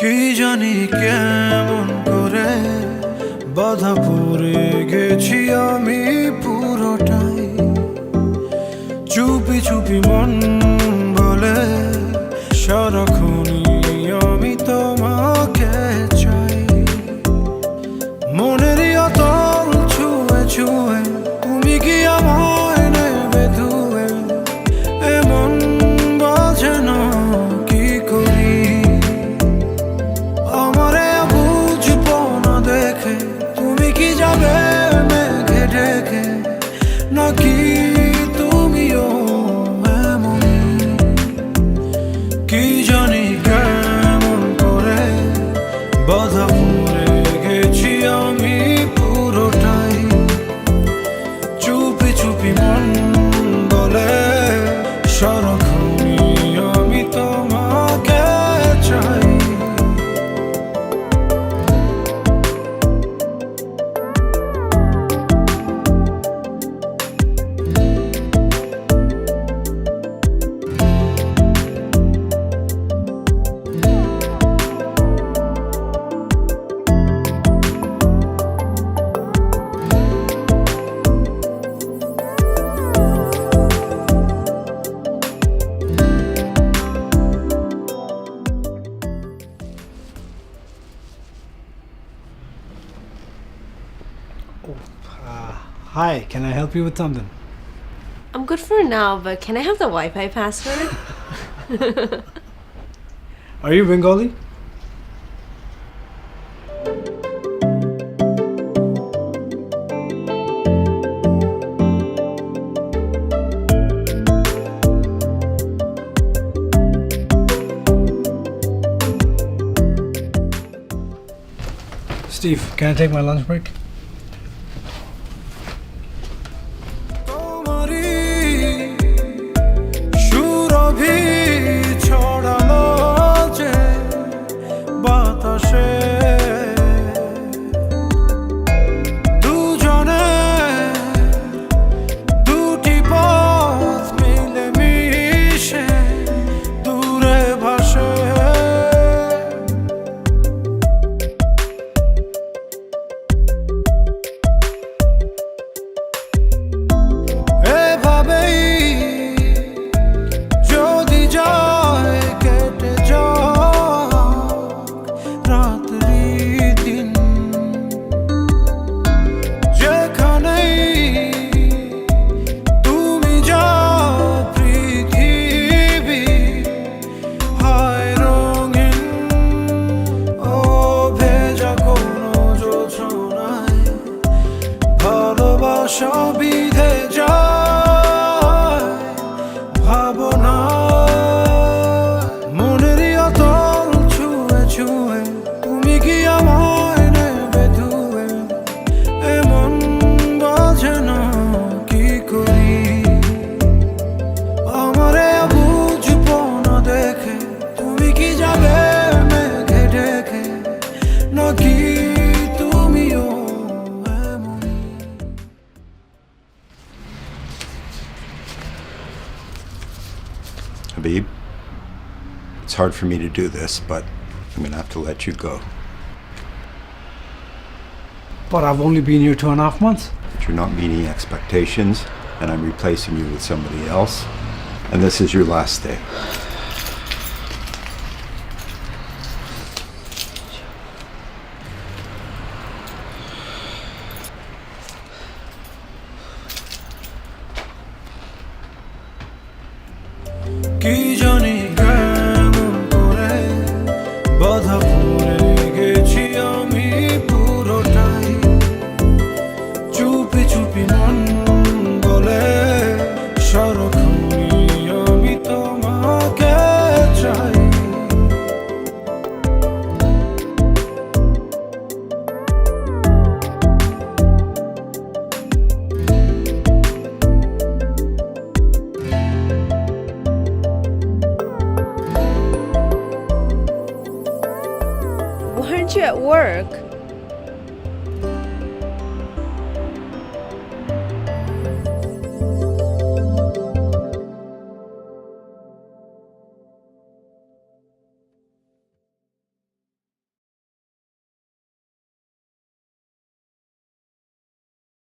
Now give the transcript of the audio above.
কি জানি কেমন করে বাধা পড়ে গেছি আমি পুরোটাই। চুপি চুপি মন Uh, hi, can I help you with something? I'm good for now, but can I have the Wi Fi password? Are you Bengali? Steve, can I take my lunch break? ভালোবাসা hard for me to do this, but I'm gonna have to let you go. But I've only been here two and a half months. But you're not meeting expectations, and I'm replacing you with somebody else, and this is your last day. কি Weren't you at work?